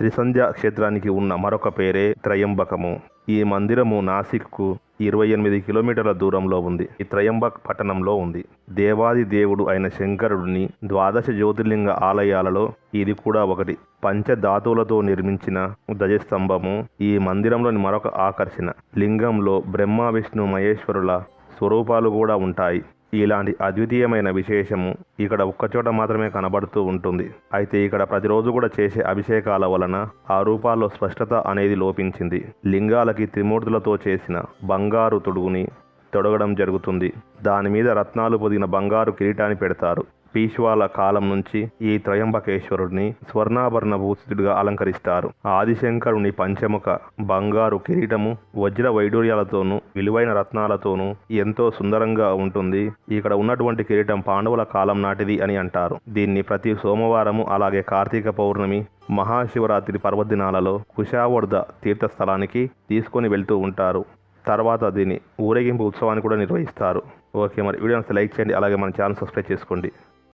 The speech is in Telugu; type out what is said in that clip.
త్రిసంధ్య క్షేత్రానికి ఉన్న మరొక పేరే త్రయంబకము. ఈ మందిరము నాసిక్కు ఇరవై ఎనిమిది కిలోమీటర్ల దూరంలో ఉంది. ఈ త్రయంబక్ పట్టణంలో ఉంది. దేవాది దేవుడు అయిన శంకరుడిని ద్వాదశ జ్యోతిర్లింగ ఆలయాలలో ఇది కూడా ఒకటి. పంచధాతువులతో నిర్మించిన ధ్వజస్తంభము ఈ మందిరంలోని మరొక ఆకర్షణ. లింగంలో బ్రహ్మ విష్ణు మహేశ్వరుల స్వరూపాలు కూడా ఉంటాయి. ఇలాంటి అద్వితీయమైన విశేషము ఇక్కడ ఒక్కచోట మాత్రమే కనబడుతూ ఉంటుంది. అయితే ఇక్కడ ప్రతిరోజు కూడా చేసే అభిషేకాల వలన ఆ రూపాల్లో స్పష్టత అనేది లోపించింది. లింగాలకి త్రిమూర్తులతో చేసిన బంగారు తొడుగుని తొడగడం జరుగుతుంది. దాని మీద రత్నాలు పొదిగిన బంగారు కిరీటాన్ని పెడతారు. పీష్వాల కాలం నుంచి ఈ త్రయంబకేశ్వరుడిని స్వర్ణాభరణ భూషితుడిగా అలంకరిస్తారు. ఆదిశంకరుని పంచముఖ బంగారు కిరీటము వజ్ర వైడూర్యాలతోనూ విలువైన రత్నాలతోనూ ఎంతో సుందరంగా ఉంటుంది. ఇక్కడ ఉన్నటువంటి కిరీటం పాండవుల కాలం నాటిది అని అంటారు. దీన్ని ప్రతి సోమవారము అలాగే కార్తీక పౌర్ణమి మహాశివరాత్రి పర్వదినాలలో కుషావర్ధ తీర్థస్థలానికి తీసుకొని వెళ్తూ ఉంటారు. తర్వాత దీన్ని ఊరేగింపు ఉత్సవాన్ని కూడా నిర్వహిస్తారు. ఓకే మరి వీడియో లైక్ చేయండి. అలాగే మన ఛానల్ సబ్స్క్రైబ్ చేసుకోండి.